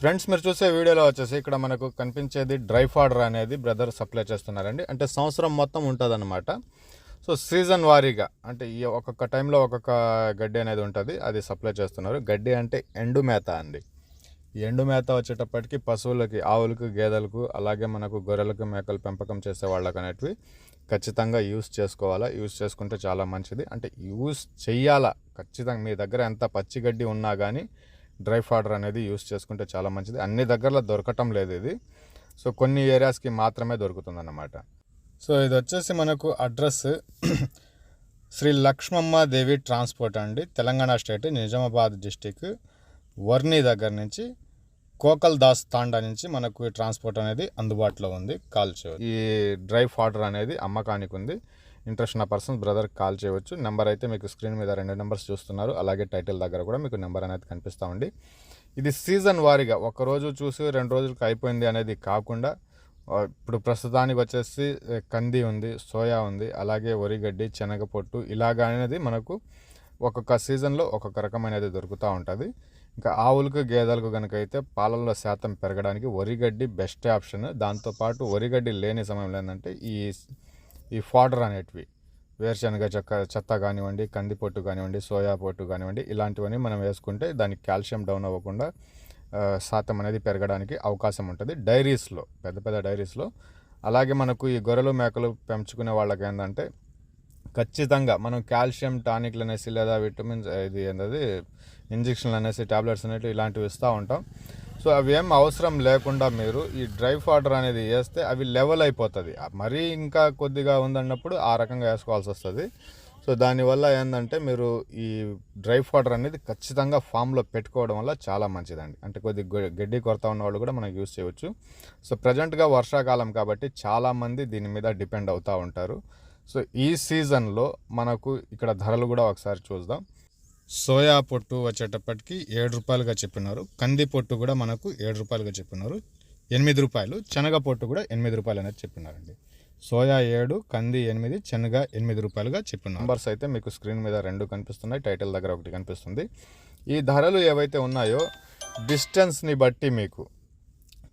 Friends మీరు చూసే వీడియోలో వచ్చేసి ఇక్కడ మనకు కనిపించేది డ్రై ఫాడర్ అనేది బ్రదర్ సప్లై చేస్తున్నారండి. అంటే సంవత్సరం మొత్తం ఉంటుందన్నమాట. సో సీజన్ వారీగా అంటే ఈ ఒక్కొక్క టైంలో ఒక్కొక్క గడ్డి అనేది ఉంటుంది అది సప్లై చేస్తున్నారు. గడ్డి అంటే ఎండు మేత అండి. ఎండు మేత వచ్చేటప్పటికి పశువులకి ఆవులకు గేదెలకు అలాగే మనకు గొర్రెలకు మేకలు పెంపకం చేసే వాళ్ళకి అనేటివి ఖచ్చితంగా యూస్ చేసుకోవాలా. యూస్ చేసుకుంటే చాలా మంచిది. అంటే యూస్ చెయ్యాలా? ఖచ్చితంగా మీ దగ్గర ఎంత పచ్చి గడ్డి ఉన్నా కానీ డ్రై ఫాడర్ అనేది యూస్ చేసుకుంటే చాలా మంచిది. అన్ని దగ్గరలో దొరకటం లేదు ఇది. సో కొన్ని ఏరియాస్కి మాత్రమే దొరుకుతుంది అన్నమాట సో ఇది వచ్చేసి మనకు అడ్రస్ శ్రీ లక్ష్మమ్మ దేవి ట్రాన్స్పోర్ట్ అండి. తెలంగాణ స్టేట్ నిజామాబాద్ డిస్టిక్ వర్ని దగ్గర నుంచి కోకల్ దాస్ తాండా నుంచి మనకు ఈ ట్రాన్స్పోర్ట్ అనేది అందుబాటులో ఉంది. కాల్చు ఈ డ్రై ఫాడర్ అనేది అమ్మకానికి ఉంది. ఇంట్రెస్ట్ ఉన్న పర్సన్స్ బ్రదర్ కాల్ చేయవచ్చు. నెంబర్ అయితే మీకు స్క్రీన్ మీద రెండు నెంబర్స్ చూస్తున్నారు. అలాగే టైటిల్ దగ్గర కూడా మీకు నెంబర్ అనేది కనిపిస్తూ ఉంది. ఇది సీజన్ వారీగా ఒకరోజు చూసి రెండు రోజులకు అయిపోయింది అనేది కాకుండా ఇప్పుడు ప్రస్తుతానికి వచ్చేసి కంది ఉంది సోయా ఉంది అలాగే వరిగడ్డి శనగ పొట్టు ఇలాగ అనేది మనకు ఒక్కొక్క సీజన్లో ఒక్కొక్క రకమైనది దొరుకుతూ ఉంటుంది. ఇంకా ఆవులకు గేదెలకు కనుక అయితే పాలల్లో శాతం పెరగడానికి వరిగడ్డి బెస్ట్ ఆప్షన్. దాంతోపాటు వరిగడ్డి లేని సమయంలో ఏంటంటే ఈ ఈ ఫాడర్ అనేటివి. వేరుశనగ చెక్క చెత్త కానివ్వండి కంది పొట్టు కానివ్వండి సోయా పొట్టు కానివ్వండి ఇలాంటివన్నీ మనం వేసుకుంటే దానికి కాల్షియం డౌన్ అవ్వకుండా శాతం అనేది పెరగడానికి అవకాశం ఉంటుంది. డైరీస్లో పెద్ద పెద్ద డైరీస్లో. అలాగే మనకు ఈ గొర్రెలు మేకలు పెంచుకునే వాళ్ళకి ఏంటంటే ఖచ్చితంగా మనం కాల్షియం టానిక్లు అనేసి లేదా విటమిన్స్ ఇది ఏంటది ఇంజక్షన్లు అనేసి టాబ్లెట్స్ అనేవి ఇలాంటివి ఇస్తూ ఉంటాం. సో అవి ఏం అవసరం లేకుండా మీరు ఈ డ్రై ఫాడర్ అనేది వేస్తే అవి లెవెల్ అయిపోతుంది. మరీ ఇంకా కొద్దిగా ఉందన్నప్పుడు ఆ రకంగా వేసుకోవాల్సి వస్తుంది. సో దానివల్ల ఏంటంటే మీరు ఈ డ్రై ఫాడర్ అనేది ఖచ్చితంగా ఫామ్లో పెట్టుకోవడం వల్ల చాలా మంచిదండి. అంటే కొద్ది గడ్డి కొరత ఉన్న వాళ్ళు కూడా మనం యూస్ చేయవచ్చు సో ప్రజెంట్గా వర్షాకాలం కాబట్టి చాలామంది దీని మీద డిపెండ్ అవుతూ ఉంటారు. సో ఈ సీజన్లో మనకు ఇక్కడ ధరలు కూడా ఒకసారి చూద్దాం. సోయా పొట్టు వచ్చేటప్పటికి ఏడు రూపాయలుగా చెప్పినారు. కంది పొట్టు కూడా మనకు ఏడు రూపాయలుగా చెప్పినారు. ఎనిమిది రూపాయలు శనగ పొట్టు కూడా ఎనిమిది రూపాయలు అనేది చెప్పినారండి. సోయా ఏడు కంది ఎనిమిది శనగ ఎనిమిది రూపాయలుగా చెప్పిన నంబర్స్ అయితే మీకు స్క్రీన్ మీద రెండు కనిపిస్తున్నాయి టైటిల్ దగ్గర ఒకటి కనిపిస్తుంది. ఈ ధరలు ఏవైతే ఉన్నాయో డిస్టెన్స్ని బట్టి మీకు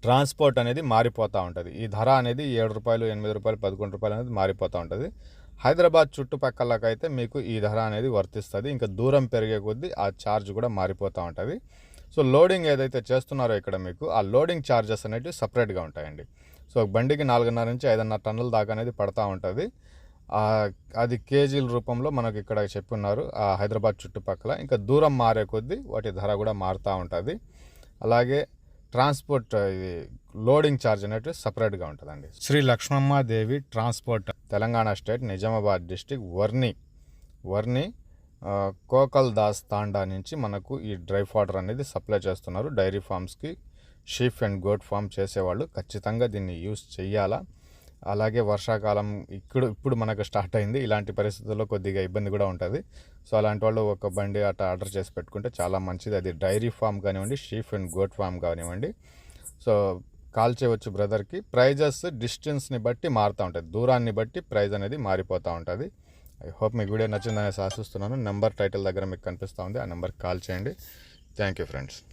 ట్రాన్స్పోర్ట్ అనేది మారిపోతూ ఉంటుంది. ఈ ధర అనేది ఏడు రూపాయలు ఎనిమిది రూపాయలు పదకొండు రూపాయలు అనేది మారిపోతూ ఉంటుంది. హైదరాబాద్ చుట్టుపక్కలకైతే మీకు ఈ ధర అనేది వర్తిస్తుంది. ఇంకా దూరం పెరిగే కొద్దీ ఆ ఛార్జ్ కూడా మారిపోతూ ఉంటుంది. సో లోడింగ్ ఏదైతే చేస్తున్నారో ఇక్కడ మీకు ఆ లోడింగ్ ఛార్జెస్ అనేవి సపరేట్గా ఉంటాయండి. సో బండికి నాలుగున్నర నుంచి ఐదున్నర టన్నుల దాకా అనేది పడతా ఉంటుంది. అది కేజీల రూపంలో మనకి ఇక్కడ చెప్పున్నారు ఆ హైదరాబాద్ చుట్టుపక్కల. ఇంకా దూరం మారే కొద్దీ వాటి ధర కూడా మారుతూ ఉంటుంది. అలాగే ట్రాన్స్పోర్ట్ ఇది లోడింగ్ ఛార్జ్ అనేవి సపరేట్గా ఉంటుందండి. Sri Lakshmamma Devi transport. Telangana state Nizamabad district Varni Varni Kokal Das Tanda నుంచి మనకు ఈ డ్రై ఫాడర్ అనేది సప్లై చేస్తున్నారు. డైరీ ఫార్మ్స్కి షీఫ్ అండ్ గోట్ ఫామ్ చేసేవాళ్ళు ఖచ్చితంగా దీన్ని యూస్ చేయాలా అలాగే వర్షాకాలం ఇప్పుడు ఇప్పుడు మనకు స్టార్ట్ అయింది. ఇలాంటి పరిస్థితుల్లో కొద్దిగా ఇబ్బంది కూడా ఉంటుంది. సో అలాంటి వాళ్ళు ఒక బండి అట్లా ఆర్డర్ చేసి పెట్టుకుంటే చాలా మంచిది. అది డైరీ ఫామ్ కానివ్వండి షీఫ్ అండ్ గోట్ ఫామ్ కానివ్వండి. సో కాల్ చేయవచ్చు బ్రదర్కి. ప్రైజెస్ డిస్టెన్స్ని బట్టి మారుతూ ఉంటుంది. దూరాన్ని బట్టి ప్రైజ్ అనేది మారిపోతూ ఉంటుంది. ఐ హోప్ మీకు వీడియో నచ్చిందని ఆశిస్తున్నాను. నెంబర్ టైటిల్ దగ్గర మీకు కనిపిస్తూ ఉంది. ఆ నెంబర్కి కాల్ చేయండి. Thank you friends.